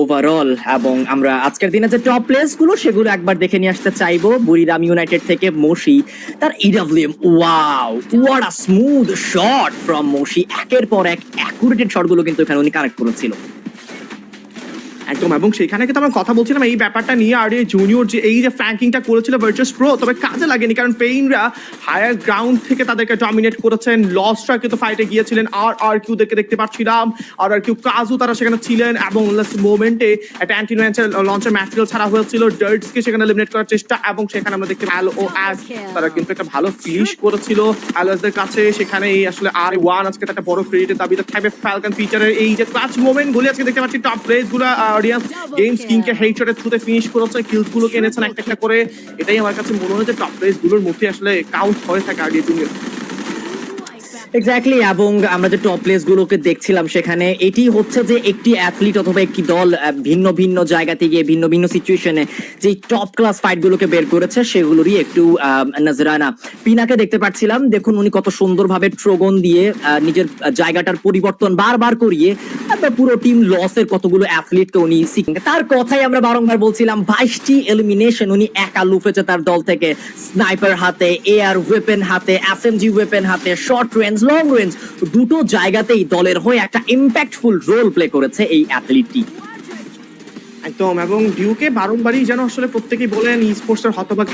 Overall এবং আমরা আজকের দিনে যে টপ প্লেসগুলো সেগুলো একবার দেখে নিয়ে আসতে চাইব। বুড়িরাম ইউনাইটেড থেকে মোশি তার ইডাব্লিউএম wow what a smooth shot from মোশি একের পর এক অ্যাকুরেটেড শটগুলো কিন্তু এখানে উনি কানেক্ট করেছিল। একদম, এবং সেখানে কিন্তু আমরা কথা বলছিলাম এই ব্যাপারটা নিয়ে, আর জুনিয়র যে এই যে ফ্ল্যাঙ্কিংটা করেছিল ভার্চুয়াস প্রো তবে কাজে লাগেনি, কারণ পেইনরা হায়ার গ্রাউন্ড থেকে তাদেরকে ডমিনেট করেছেন। লসরা কিন্তু ফাইটে গিয়েছিলেন, আর আর কিউ দেখে দেখতে পাচ্ছিলাম। আর আর কিউ কাজু তারা সেখানে ছিলেন, এবং মোমেন্টে একটা অ্যান্টি লঞ্চের ম্যাটেরিয়াল ছাড়া হয়েছিল। ডার্টসকে সেখানে এলিমিনেট করার চেষ্টা, এবং সেখানে আমরা দেখতে অ্যালো ও অ্যাস তারা কিন্তু একটা ভালো ফিনিশ করেছিল অ্যালোসদের কাছে। সেখানে এই আসলে আর ওয়ান আজকে একটা বড় ক্রেডিটের দাবিতে থাকবে ফ্যালকন ফিচারের এই যে ক্লাচ মোমেন্ট গুলি আজকে দেখতে পাচ্ছি টপ প্লেসগুলো অডিয়েন্স গেমস কিংকে হেডশটে থ্রুতে ফিনিশ করেছে কিলস গুলোকে এনেছেন একটা একটা করে। এটাই আমার কাছে মনে হয় যে টপ প্লেসগুলোর মধ্যে আসলে কাউন্ট হয়ে থাকে আগে জুনিয়র এক্স্যাক্টলি এবং আমরা যে টপ প্লেস গুলোকে দেখছিলাম সেখানে এটি হচ্ছে যে একটি অ্যাথলিট অথবা একটি দল ভিন্ন ভিন্ন জায়গা থেকে ভিন্ন ভিন্ন সিচুয়েশনে যে টপ ক্লাস ফাইট গুলোকে বের করেছে সেগুলোরই একটু নজরানা। পিনাকে দেখতে পাচ্ছিলাম, দেখুন উনি কত সুন্দরভাবে ট্রোগন দিয়ে নিজের জায়গাটার পরিবর্তন বারবার করিয়ে পুরো টিম লসের কতগুলো অ্যাথলিটকে উনি শিখেন তার কথাই আমরা বারংবার বলছিলাম, বাইশটি এলিমিনেশন উনি একা লুফেছে তার দল থেকে। স্নাইপার হাতে এয়ার ওয়েপেন হাতে এস এসএমজি ওয়েপেন হাতে শর্ট রেঞ্জ লং রেঞ্জ দুটো জায়গাতেই দলের হয়ে একটা ইম্প্যাক্টফুল রোল প্লে করেছে এই অ্যাথলিটটি একদম, এবং ডিউকে বারংবারই যেন আসলে প্রত্যেকেই বলেন ই স্পোর্টসের হতভাগ